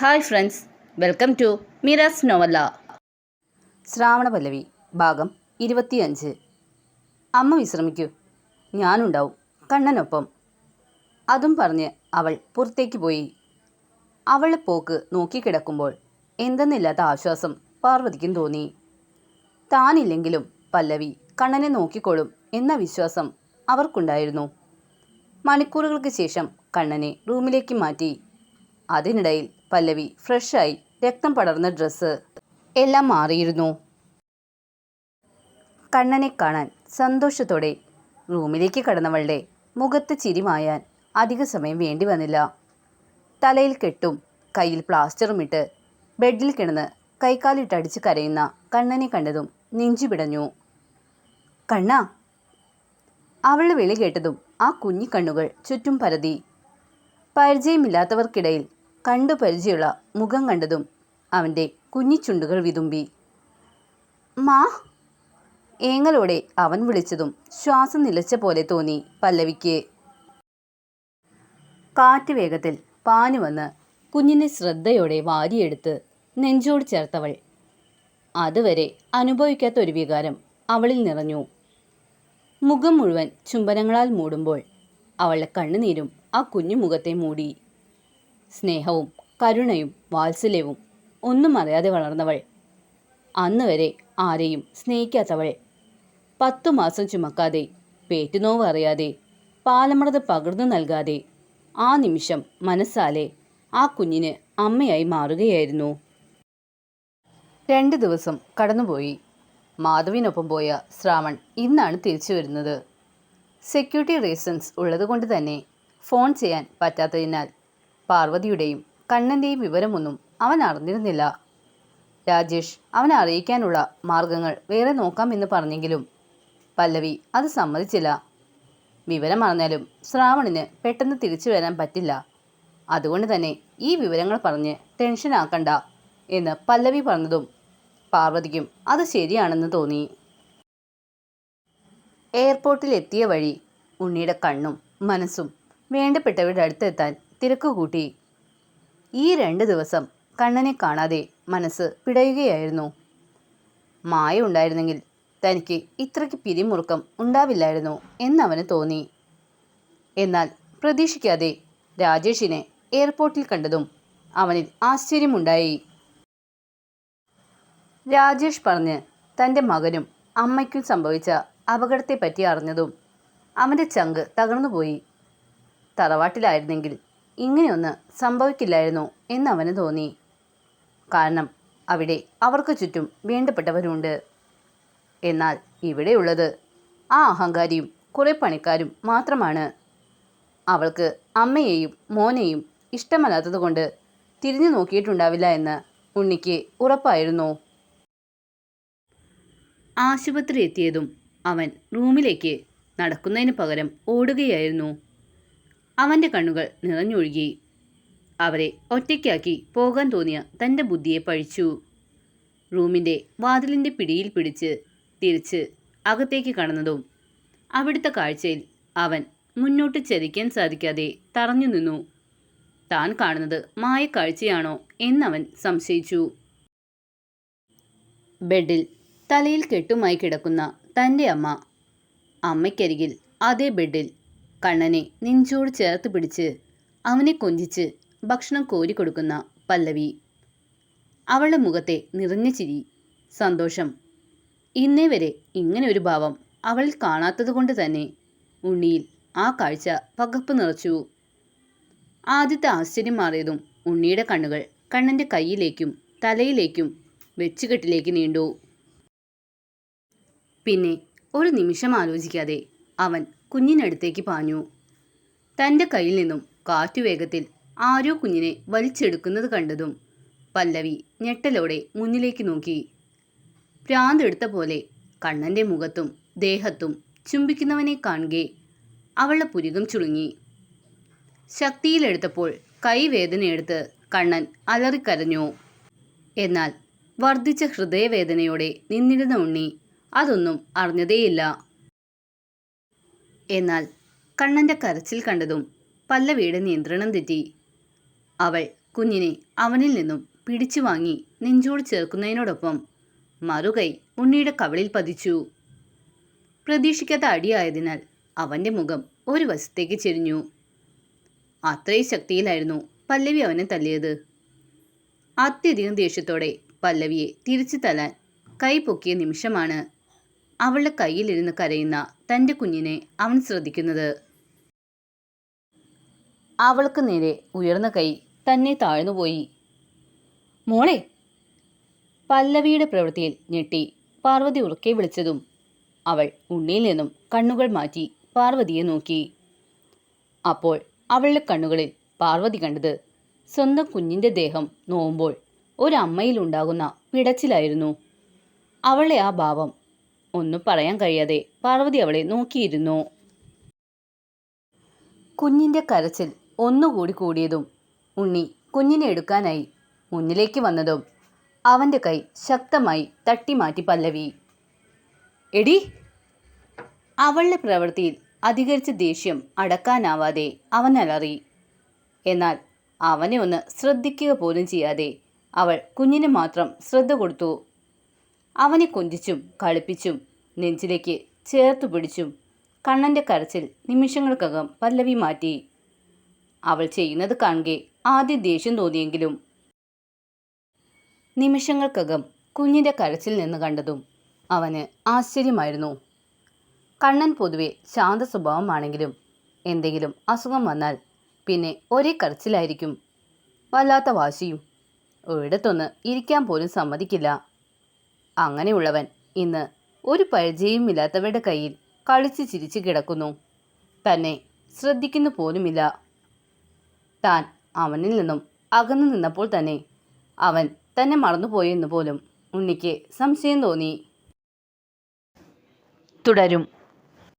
Hi friends welcome to മിറാസ് നോവല്ല. ശ്രാവണ പല്ലവി ഭാഗം ഇരുപത്തിയഞ്ച്. അമ്മ വിശ്രമിക്കൂ ഞാനുണ്ടാവും കണ്ണനൊപ്പം. അതും പറഞ്ഞ് അവൾ പുറത്തേക്ക് പോയി. അവളെ പോക്ക് നോക്കിക്കിടക്കുമ്പോൾ എന്തെന്നില്ലാത്ത ആശ്വാസം പാർവതിക്കും തോന്നി. താനില്ലെങ്കിലും പല്ലവി കണ്ണനെ നോക്കിക്കോളും എന്ന വിശ്വാസം അവർക്കുണ്ടായിരുന്നു. മണിക്കൂറുകൾക്ക് ശേഷം കണ്ണനെ റൂമിലേക്ക് മാറ്റി. അതിനിടയിൽ പല്ലവി ഫ്രഷായി രക്തം പടർന്ന ഡ്രസ്സ് എല്ലാം മാറിയിരുന്നു. കണ്ണനെ കാണാൻ സന്തോഷത്തോടെ റൂമിലേക്ക് കടന്നവളുടെ മുഖത്ത് ചിരി മായാൻ അധിക സമയം വേണ്ടി വന്നില്ല. തലയിൽ കെട്ടും കയ്യിൽ പ്ലാസ്റ്ററും ഇട്ട് ബെഡിൽ കിടന്ന് കൈക്കാലിട്ടടിച്ച് കരയുന്ന കണ്ണനെ കണ്ടതും നെഞ്ചു പിടഞ്ഞു. കണ്ണ! അവളുടെ വിളി കേട്ടതും ആ കുഞ്ഞിക്കണ്ണുകൾ ചുറ്റും പരതി. പരിചയമില്ലാത്തവർക്കിടയിൽ കണ്ടു പരിചയമുള്ള മുഖം കണ്ടതും അവന്റെ കുഞ്ഞിച്ചുണ്ടുകൾ വിതുമ്പി. മാ! ഏങ്ങലോടെ അവൻ വിളിച്ചതും ശ്വാസം നിലച്ച പോലെ തോന്നി പല്ലവിക്ക്. കാറ്റ് വേഗത്തിൽ പാഞ്ഞു വന്ന് കുഞ്ഞിനെ ശ്രദ്ധയോടെ വാരിയെടുത്ത് നെഞ്ചോട് ചേർത്തവൾ. അതുവരെ അനുഭവിക്കാത്ത ഒരു വികാരം അവളിൽ നിറഞ്ഞു. മുഖം മുഴുവൻ ചുംബനങ്ങളാൽ മൂടുമ്പോൾ അവളുടെ കണ്ണുനീരും ആ കുഞ്ഞു മുഖത്തെ മൂടി. സ്നേഹവും കരുണയും വാത്സല്യവും ഒന്നും അറിയാതെ വളർന്നവൾ. അന്ന് വരെ ആരെയും സ്നേഹിക്കാത്തവൾ. പത്തു മാസം ചുമക്കാതെ പേറ്റുനോവ് അറിയാതെ പാലമൃത് പകർന്നു നൽകാതെ ആ നിമിഷം മനസ്സാലെ ആ കുഞ്ഞിന് അമ്മയായി മാറുകയായിരുന്നു. രണ്ട് ദിവസം കടന്നുപോയി. മാധവിനൊപ്പം പോയ ശ്രാവൺ ഇന്നാണ് തിരിച്ചു വരുന്നത്. സെക്യൂരിറ്റി റീസൺസ് ഉള്ളതുകൊണ്ട് തന്നെ ഫോൺ ചെയ്യാൻ പറ്റാത്തതിനാൽ പാർവതിയുടെയും കണ്ണന്റെയും വിവരമൊന്നും അവൻ അറിഞ്ഞിരുന്നില്ല. രാജേഷ് അവനെ അറിയിക്കാനുള്ള മാർഗങ്ങൾ വേറെ നോക്കാമെന്ന് പറഞ്ഞെങ്കിലും പല്ലവി അത് സമ്മതിച്ചില്ല. വിവരം അറിഞ്ഞാലും ശ്രാവണിന് പെട്ടെന്ന് തിരിച്ചു വരാൻ പറ്റില്ല. അതുകൊണ്ട് തന്നെ ഈ വിവരങ്ങൾ പറഞ്ഞ് ടെൻഷൻ ആക്കണ്ട എന്ന് പല്ലവി പറഞ്ഞതും പാർവതിക്കും അത് ശരിയാണെന്ന് തോന്നി. എയർപോർട്ടിൽ എത്തിയ വഴി ഉണ്ണിയുടെ കണ്ണും മനസ്സും വേണ്ടപ്പെട്ടവരുടെ അടുത്തെത്താൻ തിരക്ക് കൂട്ടി. ഈ രണ്ട് ദിവസം കണ്ണനെ കാണാതെ മനസ്സ് പിടയുകയായിരുന്നു. മായ ഉണ്ടായിരുന്നെങ്കിൽ തനിക്ക് ഇത്രയ്ക്ക് പിരിമുറുക്കം ഉണ്ടാവില്ലായിരുന്നു എന്നവന് തോന്നി. എന്നാൽ പ്രതീക്ഷിക്കാതെ രാജേഷിനെ എയർപോർട്ടിൽ കണ്ടതും അവനിൽ ആശ്ചര്യമുണ്ടായി. രാജേഷ് പറഞ്ഞ് തന്റെ മകനും അമ്മയ്ക്കും സംഭവിച്ച അപകടത്തെപ്പറ്റി അറിഞ്ഞതും അവന്റെ ചങ്ക് തകർന്നുപോയി. തറവാട്ടിലായിരുന്നെങ്കിൽ ഇങ്ങനെയൊന്ന് സംഭവിക്കില്ലായിരുന്നു എന്നവന് തോന്നി. കാരണം അവിടെ അവർക്ക് ചുറ്റും വേണ്ടപ്പെട്ടവരുണ്ട്. എന്നാൽ ഇവിടെയുള്ളത് ആ അഹങ്കാരിയും കുറേ പണിക്കാരും മാത്രമാണ്. അവൾക്ക് അമ്മയെയും മോനെയും ഇഷ്ടമല്ലാത്തതുകൊണ്ട് തിരിഞ്ഞു നോക്കിയിട്ടുണ്ടാവില്ല എന്ന് ഉണ്ണിക്ക് ഉറപ്പായിരുന്നു. ആശുപത്രി എത്തിയതും അവൻ റൂമിലേക്ക് നടക്കുന്നതിന് പകരം ഓടുകയായിരുന്നു. അവന്റെ കണ്ണുകൾ നിറഞ്ഞൊഴുകി. അവരെ ഒറ്റയ്ക്കാക്കി പോകാൻ തോന്നിയ തന്റെ ബുദ്ധിയെ പഴിച്ചു. റൂമിന്റെ വാതിലിന്റെ പിടിയിൽ പിടിച്ച് തിരിച്ച് അകത്തേക്ക് കടന്നതും അവിടുത്തെ കാഴ്ചയിൽ അവൻ മുന്നോട്ട് ചതിക്കാൻ സാധിക്കാതെ തറഞ്ഞു നിന്നു. താൻ കാണുന്നത് മായക്കാഴ്ചയാണോ എന്നവൻ സംശയിച്ചു. ബെഡിൽ തലയിൽ കെട്ടുമായി കിടക്കുന്ന തന്റെ അമ്മ അമ്മയ്ക്കരികിൽ അതേ ബെഡിൽ കണ്ണനെ നെഞ്ചോട് ചേർത്ത് പിടിച്ച് അവനെ കൊഞ്ചിച്ച് ഭക്ഷണം കോരി കൊടുക്കുന്ന പല്ലവി. അവളുടെ മുഖത്തെ നിറഞ്ഞ ചിരി സന്തോഷം. ഇന്നേ വരെ ഇങ്ങനെ ഒരു ഭാവം അവളിൽ കാണാത്തതുകൊണ്ട് തന്നെ ഉണ്ണിയിൽ ആ കാഴ്ച പകപ്പ് നിറച്ചു. ആദ്യത്തെ ആശ്ചര്യം മാറിയതും ഉണ്ണിയുടെ കണ്ണുകൾ കണ്ണന്റെ കൈയിലേക്കും തലയിലേക്കും വെച്ചുകെട്ടിലേക്ക് നീണ്ടു. പിന്നെ ഒരു നിമിഷം ആലോചിക്കാതെ അവൻ കുഞ്ഞിനടുത്തേക്ക് പാഞ്ഞു. തന്റെ കയ്യിൽ നിന്നും കാറ്റുവേഗത്തിൽ ആരോ കുഞ്ഞിനെ വലിച്ചെടുക്കുന്നത് കണ്ടതും പല്ലവി ഞെട്ടലോടെ മുന്നിലേക്ക് നോക്കി. ഭ്രാന്തെടുത്ത പോലെ കണ്ണന്റെ മുഖത്തും ദേഹത്തും ചുംബിക്കുന്നവനെ കാണുകെ അവളുടെ പുരികം ചുളുങ്ങി. ശക്തിയിലെടുത്തപ്പോൾ കൈവേദനയെടുത്ത് കണ്ണൻ അലറിക്കരഞ്ഞു. എന്നാൽ വർദ്ധിച്ച ഹൃദയവേദനയോടെ നിന്നിരുന്ന ഉണ്ണി അതൊന്നും അറിഞ്ഞതേയില്ല. എന്നാൽ കണ്ണന്റെ കരച്ചിൽ കണ്ടതും പല്ലവിയുടെ നിയന്ത്രണം തെറ്റി. അവൾ കുഞ്ഞിനെ അവനിൽ നിന്നും പിടിച്ചു വാങ്ങി നെഞ്ചോട് ചേർക്കുന്നതിനോടൊപ്പം മറുകൈ ഉണ്ണിയുടെ കവളിൽ പതിച്ചു. പ്രതീക്ഷിക്കാത്ത അടിയായതിനാൽ അവന്റെ മുഖം ഒരു വശത്തേക്ക് ചെരിഞ്ഞു. അത്രയും ശക്തിയിലായിരുന്നു പല്ലവി അവനെ തല്ലിയത്. അത്യധികം ദേഷ്യത്തോടെ പല്ലവിയെ തിരിച്ചു തല്ലാൻ കൈ പൊക്കിയ നിമിഷമാണ് അവളുടെ കയ്യിലിരുന്ന് കരയുന്ന തന്റെ കുഞ്ഞിനെ അവൻ ശ്രദ്ധിക്കുന്നത്. അവൾക്ക് നേരെ ഉയർന്ന കൈ തന്നെ താഴ്ന്നുപോയി മോളെ പല്ലവിയുടെ പ്രവൃത്തിയിൽ ഞെട്ടി പാർവതി ഉറക്കെ വിളിച്ചതും അവൾ ഉണ്ണിയിൽ നിന്നും കണ്ണുകൾ മാറ്റി പാർവതിയെ നോക്കി. അപ്പോൾ അവളുടെ കണ്ണുകളിൽ പാർവതി കണ്ടത് സ്വന്തം കുഞ്ഞിന്റെ ദേഹം നോവുമ്പോൾ ഒരമ്മയിലുണ്ടാകുന്ന പിടച്ചിലായിരുന്നു. അവളെ ആ ഭാവം ഒന്നും പറയാൻ കഴിയാതെ പാർവതി അവളെ നോക്കിയിരുന്നു. കുഞ്ഞിന്റെ കരച്ചിൽ ഒന്നുകൂടി കൂടിയതും ഉണ്ണി കുഞ്ഞിനെ എടുക്കാനായി മുന്നിലേക്ക് വന്നതും അവന്റെ കൈ ശക്തമായി തട്ടിമാറ്റി പല്ലവി. എടി! അവളുടെ പ്രവൃത്തിയിൽ അധികരിച്ച ദേഷ്യം അടക്കാനാവാതെ അവൻ അലറി. എന്നാൽ അവനെ ഒന്ന് ശ്രദ്ധിക്കുക പോലും ചെയ്യാതെ അവൾ കുഞ്ഞിന് മാത്രം ശ്രദ്ധ കൊടുത്തു. അവനെ കൊഞ്ചിച്ചും കളിപ്പിച്ചും നെഞ്ചിലേക്ക് ചേർത്തു പിടിച്ചും കണ്ണന്റെ കരച്ചിൽ നിമിഷങ്ങൾക്കകം പല്ലവി മാറ്റി. അവൾ ചെയ്യുന്നത് കാണുകെ ആദ്യം ദേഷ്യം തോന്നിയെങ്കിലും നിമിഷങ്ങൾക്കകം കുഞ്ഞിന്റെ കരച്ചിൽ നിന്ന് കണ്ടതും അവന് ആശ്ചര്യമായിരുന്നു. കണ്ണൻ പൊതുവെ ശാന്ത സ്വഭാവമാണെങ്കിലും എന്തെങ്കിലും അസുഖം വന്നാൽ പിന്നെ ഒരേ കരച്ചിലായിരിക്കും. വല്ലാത്ത വാശിയും ഒരിടത്തൊന്ന് ഇരിക്കാൻ പോലും സമ്മതിക്കില്ല. അങ്ങനെയുള്ളവൻ ഇന്ന് ഒരു പരിചയവുമില്ലാത്തവരുടെ കയ്യിൽ കളിച്ച് ചിരിച്ച് കിടക്കുന്നു. തന്നെ ശ്രദ്ധിക്കുന്നു പോലുമില്ല. താൻ അവനിൽ നിന്നും അകന്നു നിന്നപ്പോൾ തന്നെ അവൻ തന്നെ മറന്നുപോയെന്ന് പോലും ഉണ്ണിക്ക് സംശയം തോന്നി. തുടരും.